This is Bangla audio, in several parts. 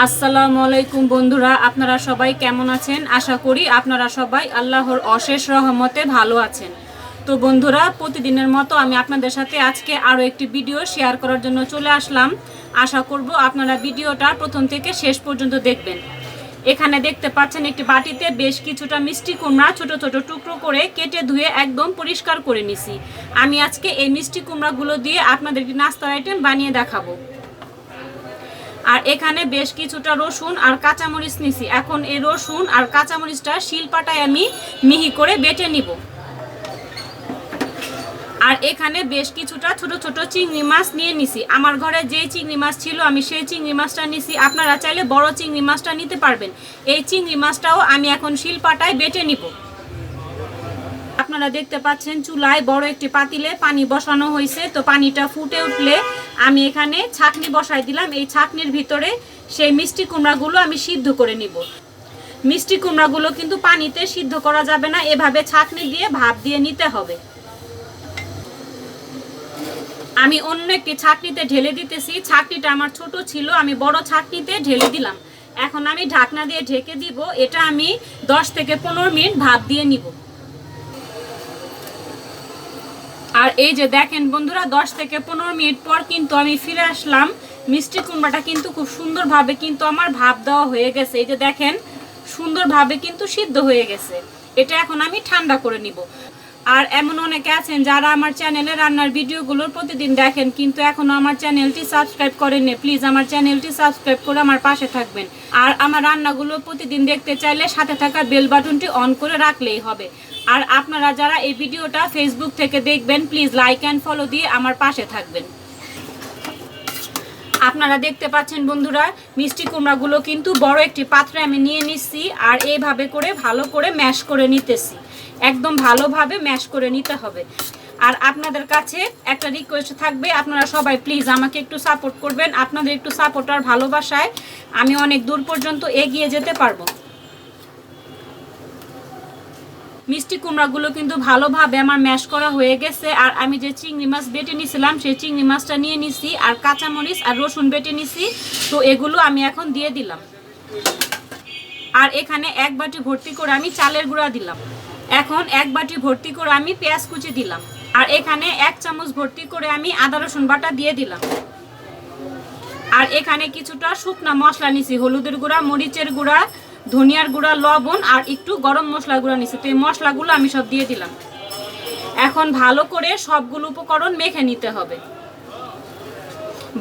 আসসালামু আলাইকুম বন্ধুরা, আপনারা সবাই কেমন আছেন? আশা করি আপনারা সবাই আল্লাহর অশেষ রহমতে ভালো আছেন। তো বন্ধুরা, প্রতিদিনের মতো আমি আপনাদের সাথে আজকে আরও একটি ভিডিও শেয়ার করার জন্য চলে আসলাম। আশা করব আপনারা ভিডিওটা প্রথম থেকে শেষ পর্যন্ত দেখবেন। এখানে দেখতে পাচ্ছেন একটি বাটিতে বেশ কিছুটা মিষ্টি কুমড়া ছোট ছোট টুকরো করে কেটে ধুয়ে একদম পরিষ্কার করে নিছি। আমি আজকে এই মিষ্টি কুমড়াগুলো দিয়ে আপনাদের একটি নাস্তার আইটেম বানিয়ে দেখাবো। আর এখানে বেশ কিছুটা রসুন আর কাঁচামরিচ নিছি। এখন এই রসুন আর কাঁচামরিচটা শিলপাটায় আমি মিহি করে বেটে নিব। আর এখানে বেশ কিছুটা ছোট ছোট চিংড়ি মাছ নিয়ে নিছি। আমার ঘরে যে চিংড়ি মাছ ছিল, আমি সেই চিংড়ি মাছটা নিছি। আপনারা চাইলে বড় চিংড়ি মাছটা নিতে পারবেন। এই চিংড়ি মাছটাও আমি এখন শিলপাটায় বেটে নিব। আপনারা দেখতে পাচ্ছেন চুলায় বড় একটি পাতিলে পানি বসানো হয়েছে। তো পানিটা ফুটে উঠলে আমি এখানে ছাকনি বসাই দিলাম। এই ছাকনির ভিতরে সেই মিষ্টি কুমড়াগুলো আমি সিদ্ধ করে নিব। মিষ্টি কুমড়াগুলো কিন্তু পানিতে সিদ্ধ করা যাবে না। এভাবে ছাকনি দিয়ে ভাপ দিয়ে নিতে হবে। আমি অন্য একটি ছাকনিতে ঢেলে দিতেছি। ছাকনিটা আমার ছোট ছিল, আমি বড় ছাকনিতে ঢেলে দিলাম। এখন আমি ঢাকনা দিয়ে ঢেকে দিব। এটা আমি 10 থেকে পনেরো মিনিট ভাপ দিয়ে নিব। আর এই যে দেখেন বন্ধুরা 10 থেকে পনেরো মিনিট পর কিন্তু আমি ফিরে আসলাম। মিষ্টি কুমড়াটা কিন্তু খুব সুন্দরভাবে কিন্তু আমার ভাব দেওয়া হয়ে গেছে। এই যে দেখেন, সুন্দরভাবে কিন্তু সিদ্ধ হয়ে গেছে। এটা এখন আমি ঠান্ডা করে নিব। আর এমন অনেকে আছেন যারা আমার চ্যানেলে রান্নার ভিডিওগুলোর প্রতিদিন দেখেন, কিন্তু এখনও আমার চ্যানেলটি সাবস্ক্রাইব করেননি। প্লিজ আমার চ্যানেলটি সাবস্ক্রাইব করে আমার পাশে থাকবেন। আর আমার রান্নাগুলো প্রতিদিন দেখতে চাইলে সাথে থাকা বেল বাটনটি অন করে রাখলেই হবে। আর আপনারা যারা এই ভিডিওটা ফেসবুক থেকে দেখবেন, প্লিজ লাইক অ্যান্ড ফলো দিয়ে আমার পাশে থাকবেন। আপনারা দেখতে পাচ্ছেন বন্ধুরা, মিষ্টি কুমড়াগুলো কিন্তু বড় একটি পাত্রে আমি নিয়ে নিচ্ছি আর এইভাবে করে ভালো করে ম্যাশ করে নিতেছি। একদম ভালোভাবে ম্যাশ করে নিতে হবে। আর আপনাদের কাছে একটা রিকোয়েস্ট থাকবে, আপনারা সবাই প্লিজ আমাকে একটু সাপোর্ট করবেন। আপনাদের একটু সাপোর্ট আর ভালোবাসায় আমি অনেক দূর পর্যন্ত এগিয়ে যেতে পারব। মিষ্টি কুমড়াগুলো কিন্তু ভালোভাবে আমার ম্যাশ করা হয়ে গেছে। আর আমি যে চিংড়ি মাছ বেটে নিয়েছিলাম সেই চিংড়ি মাছটা নিয়ে নিছি আর কাঁচামরিচ আর রসুন বেটে নিছি। তো এগুলো আমি এখন দিয়ে দিলাম। আর এখানে এক বাটি ভর্তি করে আমি চালের গুঁড়া দিলাম। এখন এক বাটি ভর্তি করে আমি পেঁয়াজ কুচি দিলাম। আর এখানে এক চামচ ভর্তি করে আমি আদা, রসুন বাটা দিয়ে দিলাম। আর এখানে কিছুটা শুকনা মশলা নিছি, হলুদের গুঁড়া, মরিচের গুঁড়া ধনিয়ার গুঁড়া, লবণ আর একটু গরম মশলা গুঁড়া নিছি। তো এই মশলাগুলো আমি সব দিয়ে দিলাম। এখন ভালো করে সবগুলো উপকরণ মেখে নিতে হবে।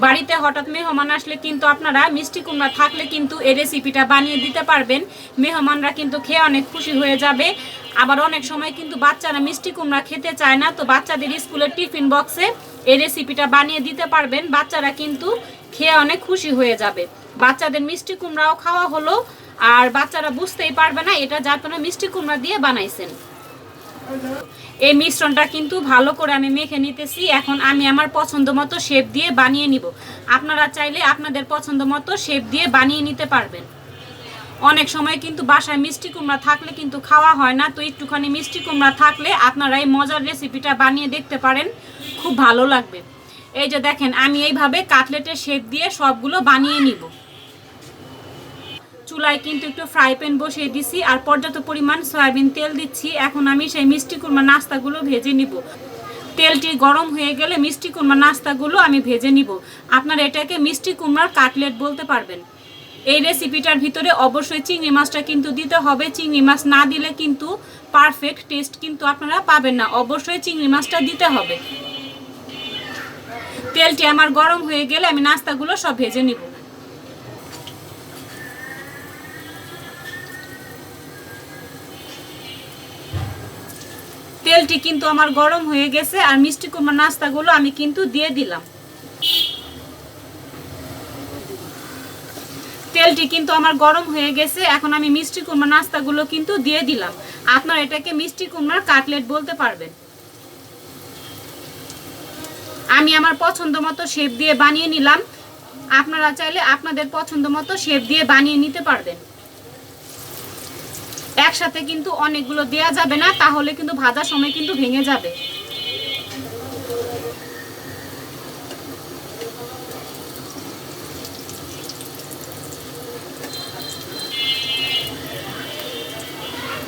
বাড়িতে হঠাৎ মেহমান আসলে কিন্তু আপনারা মিষ্টি কুমড়া থাকলে কিন্তু এই রেসিপিটা বানিয়ে দিতে পারবেন। মেহমানরা কিন্তু খেয়ে অনেক খুশি হয়ে যাবে। আবার অনেক সময় কিন্তু বাচ্চারা মিষ্টি কুমড়া খেতে চায় না, তো বাচ্চাদের স্কুলের টিফিন বক্সে এই রেসিপিটা বানিয়ে দিতে পারবেন। বাচ্চারা কিন্তু খেয়ে অনেক খুশি হয়ে যাবে। বাচ্চাদের মিষ্টি কুমড়াও খাওয়া হলো, আর বাচ্চারা বুঝতেই পারবে না এটা যা আপনারা মিষ্টি কুমড়া দিয়ে বানাইছেন। এই মিশ্রণটা কিন্তু ভালো করে আমি মেখে নিতেছি। এখন আমি আমার পছন্দ মতো শেপ দিয়ে বানিয়ে নিব। আপনারা চাইলে আপনাদের পছন্দ মতো শেপ দিয়ে বানিয়ে নিতে পারবেন। অনেক সময় কিন্তু বাসায় মিষ্টি কুমড়া থাকলে কিন্তু খাওয়া হয় না, তো একটুখানি মিষ্টি কুমড়া থাকলে আপনারা এই মজার রেসিপিটা বানিয়ে দেখতে পারেন। খুব ভালো লাগবে। এই যে দেখেন, আমি এইভাবে কাটলেটের শেপ দিয়ে সবগুলো বানিয়ে নিব। চুলায় কিন্তু একটু ফ্রাই প্যান বসিয়ে দিছি আর পর্যাপ্ত পরিমাণ সয়াবিন তেল দিচ্ছি। এখন আমি সেই মিষ্টি কুমড়া নাস্তাগুলো ভেজে নিব। তেলটি গরম হয়ে গেলে মিষ্টি কুমড়া নাস্তাগুলো আমি ভেজে নিব। আপনারা এটাকে মিষ্টি কুমড়ার কাটলেট বলতে পারবেন। এই রেসিপিটার ভিতরে অবশ্যই চিংড়ি মাছটা কিন্তু দিতে হবে। চিংড়ি মাছ না দিলে কিন্তু পারফেক্ট টেস্ট কিন্তু আপনারা পাবেন না। অবশ্যই চিংড়ি মাছটা দিতে হবে। তেলটি আমার গরম হয়ে গেলে আমি নাস্তাগুলো সব ভেজে নিব। তেলটি কিন্তু আমার গরম হয়ে গেছে আর মিষ্টি কুমড়া নাস্তাগুলো আমি কিন্তু দিয়ে দিলাম। তেলটি কিন্তু আমার গরম হয়ে গেছে, এখন আমি মিষ্টি কুমড়া নাস্তাগুলো কিন্তু দিয়ে দিলাম। আপনার এটাকে মিষ্টি কুমড়ার কাটলেট বলতে পারবেন। আমি আমার পছন্দ মতো শেপ দিয়ে বানিয়ে নিলাম। আপনারা চাইলে আপনাদের পছন্দ মতো শেপ দিয়ে বানিয়ে নিতে পারবেন। একসাথে কিন্তু অনেকগুলো দেয়া যাবে না, তাহলে কিন্তু ভাজার সময় কিন্তু ভেঙে যাবে।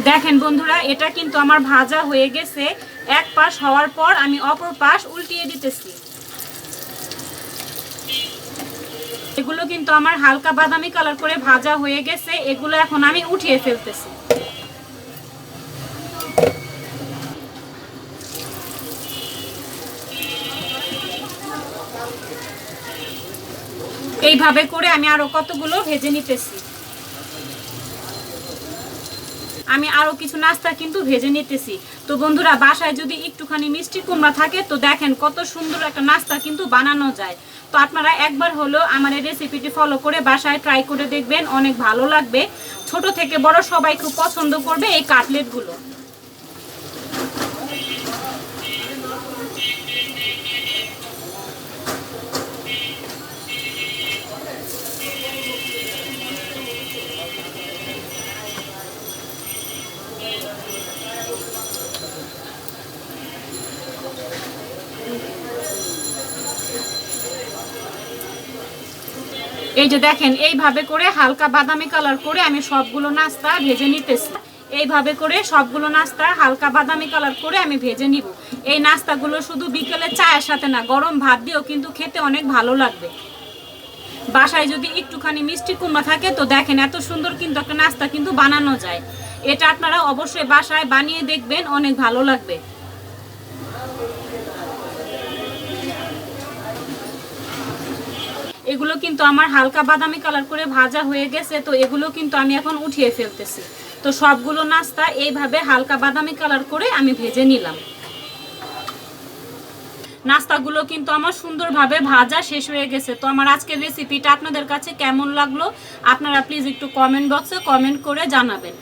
দেখেন বন্ধুরা, এটা কিন্তু আমার ভাজা হয়ে গেছে, এক পাশ হওয়ার পর আমি অপর পাশ উল্টিয়ে দিতেছি। এগুলো কিন্তু আমার হালকা বাদামি কালার করে ভাজা হয়ে গেছে, এগুলো এখন আমি উঠিয়ে ফেলতেছি। এইভাবে করে আমি আরও কতগুলো ভেজে নিতেছি। আমি আরও কিছু নাস্তা কিন্তু ভেজে নিতেছি। তো বন্ধুরা, বাসায় যদি একটুখানি মিষ্টি কুমড়া থাকে, তো দেখেন কত সুন্দর একটা নাস্তা কিন্তু বানানো যায়। তো আপনারা একবার হলো আমার এই রেসিপিটি ফলো করে বাসায় ট্রাই করে দেখবেন, অনেক ভালো লাগবে। ছোট থেকে বড় সবাই খুব পছন্দ করবে এই কাটলেটগুলো এই যে দেখেন, এইভাবে করে হালকা বাদামি কালার করে আমি সবগুলো নাস্তা ভেজে নিতেছি। এইভাবে করে সবগুলো নাস্তা হালকা বাদামি কালার করে আমি ভেজে নিব। এই নাস্তাগুলো শুধু বিকেলে চায়ের সাথে না, গরম ভাত দিয়েও কিন্তু খেতে অনেক ভালো লাগবে। বাসায় যদি একটুখানি মিষ্টি কুমড়া থাকে, তো দেখেন এত সুন্দর কিন্তু একটা নাস্তা কিন্তু বানানো যায়। এটা আপনারা অবশ্যই বাসায় বানিয়ে দেখবেন, অনেক ভালো লাগবে। এগুলো কিন্তু আমার হালকা বাদামি কালার করে ভাজা হয়ে গেছে, তো এগুলো কিন্তু আমি এখন উঠিয়ে ফেলতেছি। তো সবগুলো নাস্তা এইভাবে হালকা বাদামি কালার করে আমি ভেজে নিলাম। নাস্তাগুলো কিন্তু আমার সুন্দরভাবে ভাজা শেষ হয়ে গেছে। তো আমার আজকের রেসিপিটা আপনাদের কাছে কেমন লাগল? আপনারা প্লিজ একটু কমেন্ট বক্সে কমেন্ট করে জানাবেন।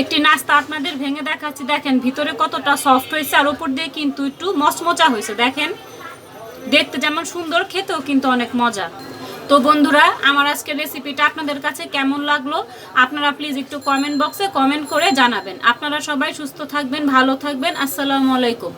একটি নাস্তা আপনাদের ভেঙে দেখাচ্ছি। দেখেন, ভিতরে কতটা সফট হয়েছে, আর উপর দিয়ে কিন্তু একটু মচমচা হয়েছে। দেখেন দেখতে যেমন সুন্দর, খেতেও কিন্তু অনেক মজা। তো বন্ধুরা, আমার আজকের রেসিপিটা আপনাদের কাছে কেমন লাগল? আপনারা প্লিজ একটু কমেন্ট বক্সে কমেন্ট করে জানাবেন। আপনারা সবাই সুস্থ থাকবেন, ভালো থাকবেন। আসসালামু আলাইকুম।